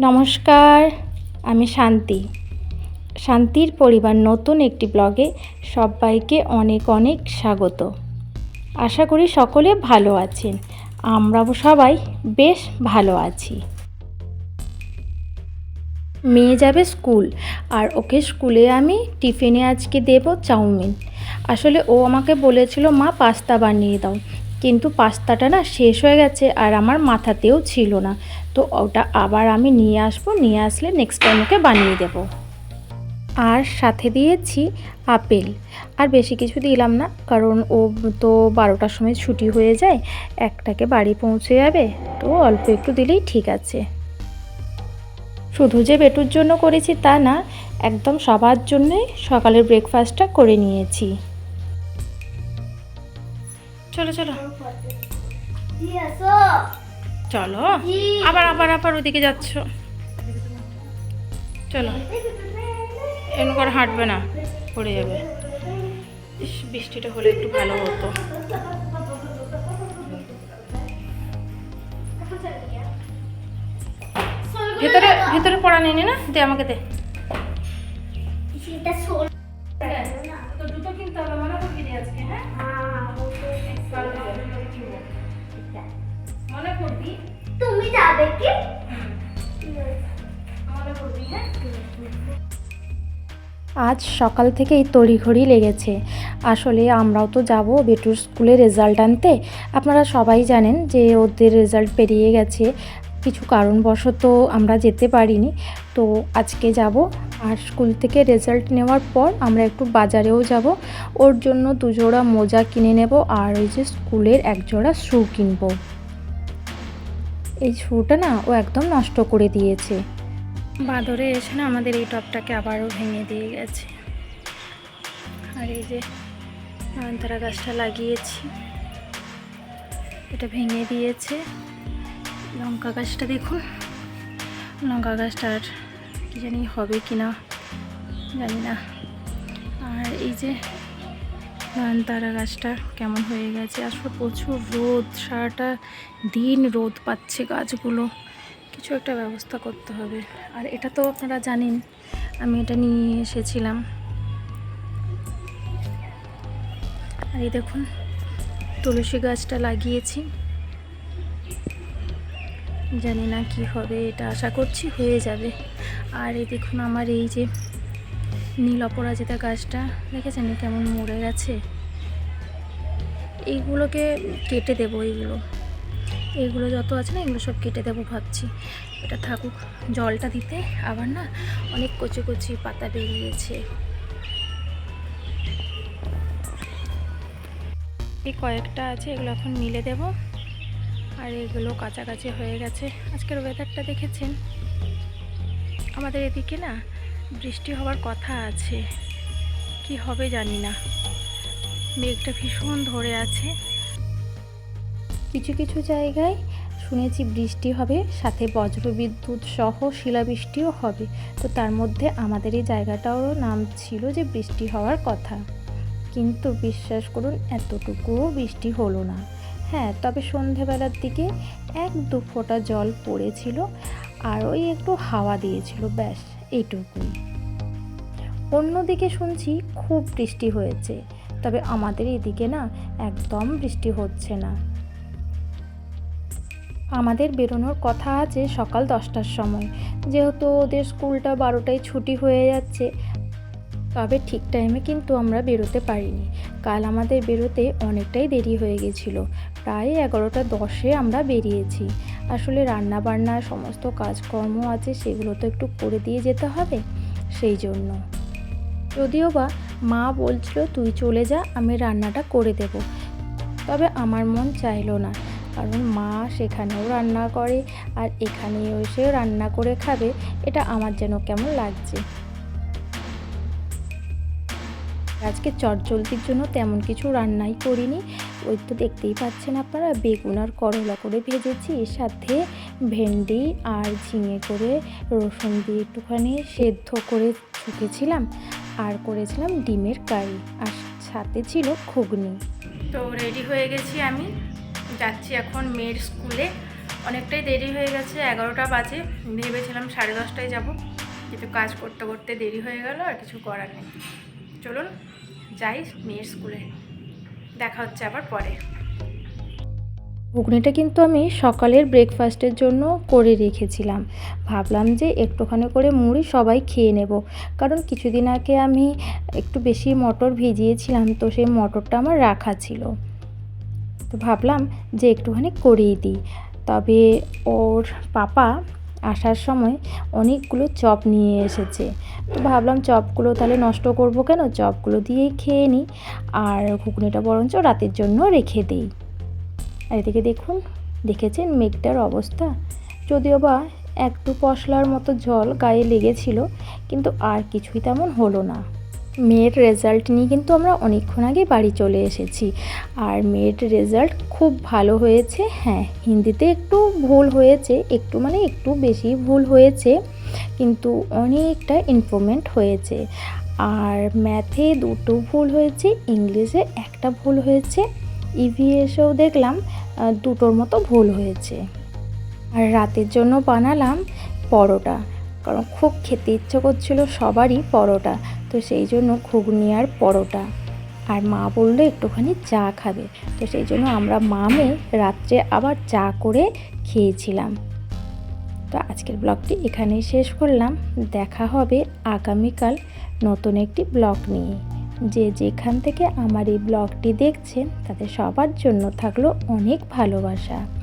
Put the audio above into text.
নমস্কার, আমি শান্তি। শান্তির পরিবার নতুন একটি ব্লগে সবাইকে অনেক অনেক স্বাগত। আশা করি সকলে ভালো আছেন। আমরাও সবাই বেশ ভালো আছি। মেয়ে যাবে স্কুল, আর ওকে স্কুলে আমি টিফিনে আজকে দেব চাউমিন। আসলে ও আমাকে বলেছিল, মা, পাস্তা বানিয়ে দাও। কিন্তু পাস্তাটা না শেষ হয়ে গেছে আর আমার মাথাতেও ছিল না। তো ওটা আবার আমি নিয়ে আসব, নিয়ে আসলে নেক্সট টাইম ওকে বানিয়ে দেব। আর সাথে দিয়েছি আপেল। আর বেশি কিছু দিলাম না, কারণ ও তো বারোটার সময় ছুটি হয়ে যায়, একটাকে বাড়ি পৌঁছে যাবে, তো অল্প একটু দিলেই ঠিক আছে। শুধু যে বেটুর জন্য করেছি তা না, একদম সবার জন্যই সকালের ব্রেকফাস্টটা করে নিয়েছি। চলো চলো। চলো। আবার আবার আবার ওদিকে যাচ্ছ। চলো। এমন করে হাঁটবে না পড়ে যাবে। ইস, বৃষ্টিটা হলে একটু ভালো হতো। ভেতরে ভেতরে পড়া নেই না? দে আমাকে দে। আজ সকাল থেকেই তড়িঘড়ি লেগেছে। আসলে আমরাও তো যাব বেটুর স্কুলে রেজাল্ট আনতে। আপনারা সবাই জানেন যে ওদের রেজাল্ট পেরিয়ে গেছে। কিছু কারণবশত আমরা যেতে পারিনি। তো আজকে যাব আর স্কুল থেকে রেজাল্ট নেওয়ার পর আমরা একটু বাজারেও যাব। ওর জন্য দুজোড়া মোজা কিনে নেব আর ওই যে স্কুলের এক জোড়া শু কিনবো। এই শুটা না ও একদম নষ্ট করে দিয়েছে। বাদরে এসে না আমাদের এই টপটাকে আবারও ভেঙে দিয়ে গেছে। আর এই যে নয়নতারা গাছটা লাগিয়েছি, এটা ভেঙে দিয়েছে। লঙ্কা গাছটা দেখুন, লঙ্কা গাছটার কি জানি হবে কি না জানি না। আর এই যে নয়নতারা গাছটা কেমন হয়ে গেছে? আসলে প্রচুর রোদ, সারাটা দিন রোদ পাচ্ছে গাছগুলো। কিছু একটা ব্যবস্থা করতে হবে। আর এটা তো আপনারা জানেন, আমি এটা নিয়ে এসেছিলাম। আর এই দেখুন, তুলসী গাছটা লাগিয়েছি। জানি না কি হবে, এটা আশা করছি হয়ে যাবে। আর এই দেখুন, আমার এই যে নীল অপরাজিতা গাছটা, দেখেছেন কেমন মরে গেছে? এইগুলোকে কেটে দেবো এইগুলো এইগুলো যত আছে না, এগুলো সব কেটে দেবো ভাবছি। এটা থাকুক, জলটা দিতে। আবার না, অনেক কচি কচি পাতা বেরিয়েছে। এই কয়েকটা আছে, এগুলো এখন মিলে দেব। আর এগুলো কাছাকাছি হয়ে গেছে। আজকের ওয়েদারটা দেখেছেন? আমাদের এদিকে না বৃষ্টি হওয়ার কথা আছে। কি হবে জানি না। মেঘটা ভীষণ ধরে আছে। কিছু কিছু জায়গায় শুনেছি বৃষ্টি হবে, সাথে বজ্রবিদ্যুৎ সহ শিলাবৃষ্টিও হবে। তো তার মধ্যে আমাদের এই জায়গাটাও নাম ছিল যে বৃষ্টি হওয়ার কথা। কিন্তু বিশ্বাস করুন, এতটুকুও বৃষ্টি হলো না। হ্যাঁ তবে সন্ধেবেলার দিকে এক দু ফোঁটা জল পড়েছিল। আর ওই একটু হাওয়া দিয়েছিল, ব্যাস, এইটুকুই। অন্যদিকে শুনছি খুব বৃষ্টি হয়েছে, তবে আমাদের এদিকে না একদম বৃষ্টি হচ্ছে না। আমাদের বেরোনোর কথা আছে সকাল দশটার সময়, যেহেতু ওদের স্কুলটা বারোটায় ছুটি হয়ে যাচ্ছে, তবে ঠিক টাইমে কিন্তু আমরা বেরোতে পারিনি। কাল আমাদের বেরোতে অনেকটাই দেরি হয়ে গেছিল, প্রায় এগারোটা দশে আমরা বেরিয়েছি। আসলে রান্না বান্না সমস্ত কাজকর্ম আছে, সেগুলো তো একটু করে দিয়ে যেতে হবে, সেই জন্য। যদিও বা মা বলছিল, তুই চলে যা, আমি রান্নাটা করে দেব। তবে আমার মন চাইলো না, কারণ মা সেখানেও রান্না করে, আর এখানে এসেও রান্না করে খাবে, এটা আমার যেন কেমন লাগছে। আজকে চটজলদির জন্য তেমন কিছু রান্নাই করিনি ওই তো দেখতেই পাচ্ছেন আপনারা, বেগুন আর করলা করে ভেজেছি। এর সাথে ভেন্ডি আর ঝিঙে করে রসুন দিয়ে একটুখানি সেদ্ধ করে ছুটেছিলাম আর করেছিলাম ডিমের কারি। আর সাথে ছিল ঘুগনি। তো রেডি হয়ে গেছি আমি। যাচ্ছি এখন মেয়ের স্কুলে। অনেকটাই দেরি হয়ে গেছে, এগারোটা বাজে। ভেবেছিলাম সাড়ে দশটায় যাব। কিন্তু কাজ করতে করতে দেরি হয়ে গেল আর কিছু করার নেই। চলুন, যাই মেয়ের স্কুলে। দেখা হচ্ছে আবার পরে। ঘুগনিটা কিন্তু আমি সকালের ব্রেকফাস্টের জন্য করে রেখেছিলাম। ভাবলাম যে একটুখানি করে মুড়ি সবাই খেয়ে নেব। কারণ কিছুদিন আগে আমি একটু বেশি মটর ভিজিয়েছিলাম, তো সেই মটরটা আমার রাখা ছিল। তো ভাবলাম যে একটুখানি করেই দিই। তবে ওর পাপা আসার সময় অনেকগুলো চপ নিয়ে এসেছে। তো ভাবলাম চপগুলো তাহলে নষ্ট করব কেন? চপগুলো দিয়েই খেয়ে নিই আর ঘুগনিটা বরঞ্চ রাতের জন্য রেখে দিই। আর এদিকে দেখুন, দেখেছেন মেঘটার অবস্থা? যদিও বা একটু পশলার মতো জল গায়ে লেগেছিল, কিন্তু আর কিছুই তেমন হলো না। মেয়ের রেজাল্ট নিয়ে কিন্তু আমরা অনেকক্ষণ আগে বাড়ি চলে এসেছি। আর মেয়ের রেজাল্ট খুব ভালো হয়েছে হ্যাঁ হিন্দিতে একটু ভুল হয়েছে, একটু মানে একটু বেশি ভুল হয়েছে, কিন্তু অনেকটা ইমপ্রুভমেন্ট হয়েছে। আর ম্যাথে দুটো ভুল হয়েছে ইংলিশে একটা ভুল হয়েছে ইভিএসেও দেখলাম দুটোর মতো ভুল হয়েছে। আর রাতের জন্য বানালাম পরোটা। কারণ খুব খেতে ইচ্ছে করছিল সবারই পরোটা। তো সেই জন্য ঘুগনি আর পরোটা। আর মা বলল, একটুখানি চা খাবে। তো সেই জন্য আমরা মামে রাত্রে আবার চা করে খেয়েছিলাম। তো আজকের ব্লগটি এখানেই শেষ করলাম। দেখা হবে আগামীকাল নতুন একটি ব্লগ নিয়ে। যে যেখান থেকে আমার এই ব্লগটি দেখছেন, তাদের সবার জন্য থাকল অনেক ভালোবাসা।